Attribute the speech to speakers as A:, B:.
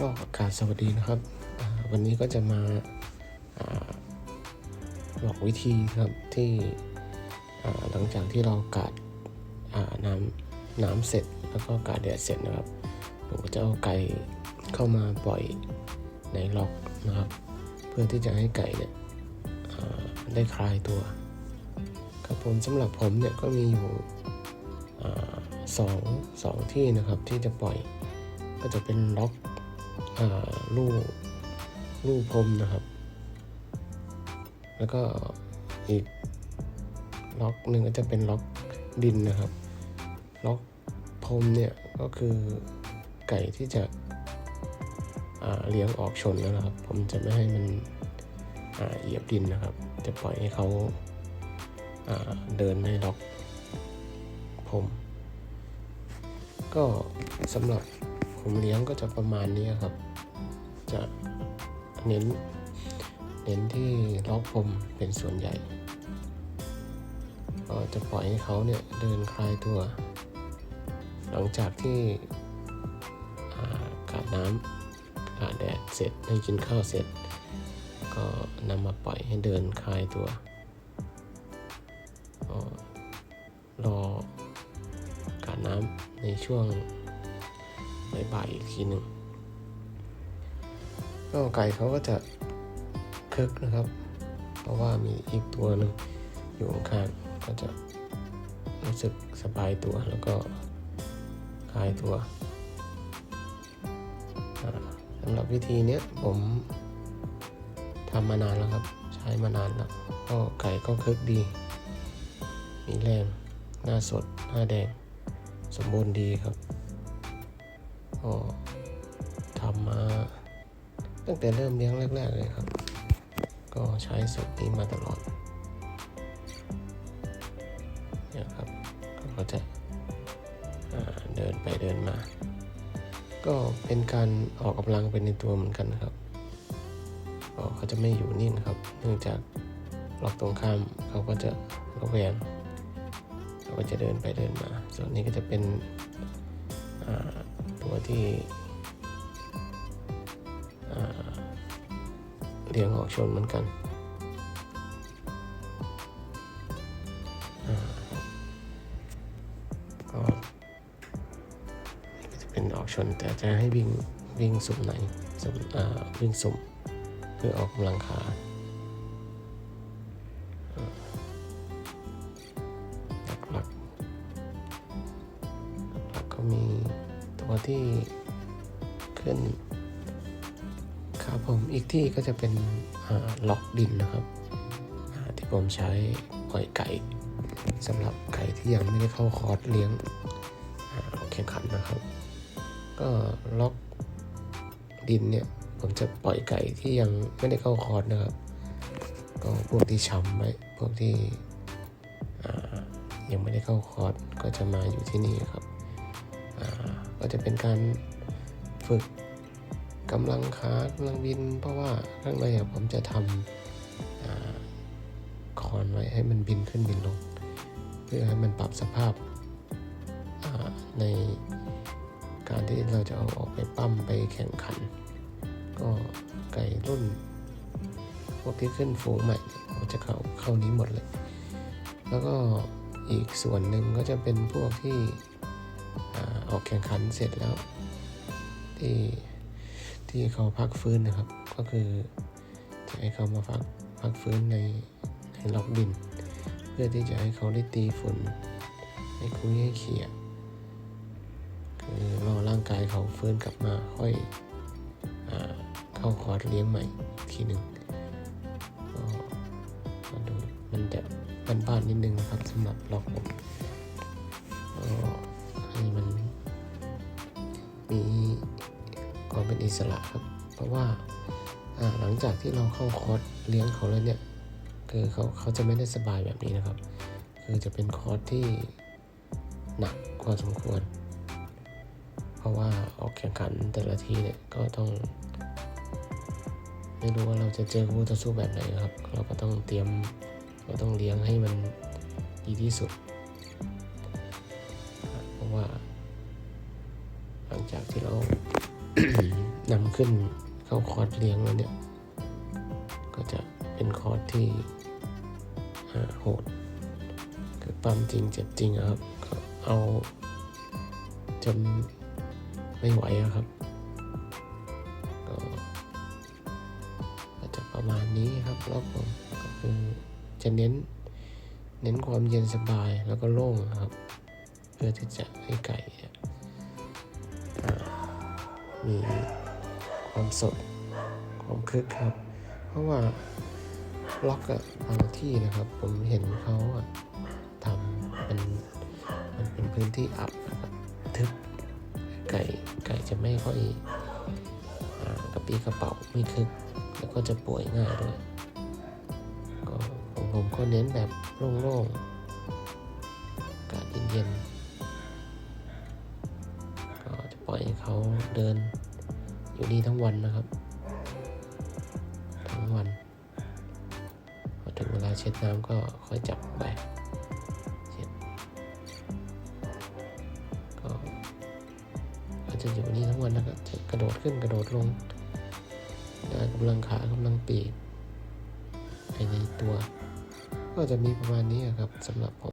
A: ก็กาบสวัสดีนะครับ วันนี้ก็จะมาอบอกวิธีครับที่หลังจากที่เรากาดน้ำน้ำเสร็จแล้วก็กาดแดดเสร็จนะครับผมก็จะเอาไก่เข้ามาปล่อยในล็อกนะครับ เพื่อที่จะให้ไก่เนี่ยได้คลายตัว ครับผมสำหรับผมเนี่ยก็มีอยู่อสองสองที่นะครับที่จะปล่อยก็จะเป็นล็อก ลูกลูกพรมนะครับ แล้วก็อีกล็อกหนึ่งก็จะเป็นล็อกดินนะครับ ล็อกพรมเนี่ยก็คือไก่ที่จะเลี้ยงออกชนแล้วนะครับ ผมจะไม่ให้มันเหยียบดินนะครับ จะปล่อยให้เขาาเดินในล็อกพรมก็สำหรับ ผมเลี้ยงก็จะประมาณนี้ครับ จะเน้น เน้นที่ล็อกผมเป็นส่วนใหญ่ ก็จะปล่อยให้เขาเนี่ยเดินคลายตัว หลังจากที่อ่ากาดน้ำกาดแดดเสร็จให้กินข้าวเสร็จ ก็นำมาปล่อยให้เดินคลายตัวรอกาดน้ำในช่วง บ่ายๆอีกทีหนึ่งก็ไก่เขาก็จะคึกนะครับ เพราะว่ามีอีกตัวหนึ่งอยู่ข้างก็จะรู้สึกสบายตัวแล้วก็คลายตัวสำหรับวิธีนี้ผมทำมานานแล้วครับ ใช้มานานแล้วก็ไก่ก็คึกดี มีแรงหน้าสด หน้าแดง สมบูรณ์ดีครับ ก็ทำมาตั้งแต่เริ่มเลี้ยงแรก ๆ เลยครับ ก็ใช้สูตรนี้มาตลอดเนี่ยครับเขาก็จะเดินไปเดินมา ก็เป็นการออกกำลังเป็นในตัวเหมือนกันครับก็เขาจะไม่อยู่นิ่งครับ เนื่องจากล็อกตรงข้ามเขาก็จะระแวงเขาก็จะเดินไปเดินมา ส่วนนี้ก็จะเป็น อ่าตัวที่เลี้ยงออกชนเหมือนกันก็จะเป็นออกชนแต่จะให้วิ่งวิ่งสุ่มไหนสุ่มวิ่งสุ่มเพื่อออกกำลังขาอ่าหลักๆหลักๆก็มี ตัวที่ขึ้นครับผมอีกที่ก็จะเป็นล็อกดินนะครับที่ผมใช้ปล่อยไก่สำหรับไก่ที่ยังไม่ได้เข้าคอร์สเลี้ยงแข่งขันนะครับ ก็ล็อกดินเนี่ยผมจะปล่อยไก่ที่ยังไม่ได้เข้าคอร์สนะครับ ก็พวกที่ช้ำไว้พวกที่ยังไม่ได้เข้าคอร์สก็จะมาอยู่ที่นี่ครับ ก็จะเป็นการฝึกกำลังขากำลังบิน เพราะว่าข้างในผมจะทำอคอนไว้ให้มันบินขึ้นบินลง เพื่อให้มันปรับสภาพในการที่เราจะเอาออกไปปั้มไปแข่งขัน ก็ไก่รุ่น พวกที่ขึ้นฝูงใหม่เนี่ยเขาจะเข้าเข้านี้หมดเลย แล้วก็อีกส่วนหนึ่งก็จะเป็นพวกที่ อ่าอกแข่งขันเสร็จแล้ว ที่ที่เขาพักฟื้นนะครับ ก็คือจะให้เขามาพักพักฟื้นในในล็อกบิน เพื่อที่จะให้เขาได้ตีฝุ่นให้คุยให้เขี่ยคือรอร่างกายเขาฟื้นกลับมาค่อยอเข้าคอร์สเลี้ยงใหม่อีกทีหนึ่งก็มาดูมันจะบ้านๆนิดนึงนะครับสำหรับล็อกผม อิสระครับ เพราะว่าหลังจากที่เราเข้าคอร์สเลี้ยงเขาแล้วเนี่ยคือเขาเขาจะไม่ได้สบายแบบนี้นะครับ คือจะเป็นคอร์สที่หนักกว่าสมควร เพราะว่าออกแข่งขันแต่ละทีเนี่ยก็ต้อง ไม่รู้ว่าเราจะเจอคู่ต่อสู้แบบไหนครับ เราก็ต้องเตรียมเราต้องเลี้ยงให้มันดีที่สุด เพราะว่า หลังจากที่เรา นำขึ้นเข้าคอร์สเลี้ยงแล้วเนี่ย ก็จะเป็นคอร์สที่โหดคือปั๊มจริงเจ็บจริงอะครับ ก็เอาจนไม่ไหวอะครับ ก็จะประมาณนี้ครับรอบผมก็คือจะเน้นเน้นความเย็นสบายแล้วก็โล่งนะครับ เพื่อที่จะให้ไก่เนี่ยมี ความสดความคึกครับ เพราะว่าล็อกอะบางที่นะครับ ผมเห็นเขาอะทำมันมันเป็นพื้นที่อับนะครับทึบไก่ไก่จะไม่ค่อยอากระปี้กระเป๋าไม่คึก แล้วก็จะป่วยง่ายด้วยก็ของผมก็เน้นแบบโล่งๆอากาศเย็นๆก็จะปล่อยให้เขาเดิน อยู่นี่ทั้งวันนะครับ ทั้งวัน พอถึงเวลาเช็ดน้ำก็ค่อยจับไปเช็ดก็ก็จะอยู่นี่ทั้งวันนะครับจะกระโดดขึ้นกระโดดลงกำลังขากำลังปีกภายในตัว ก็จะมีประมาณนี้ครับสำหรับผม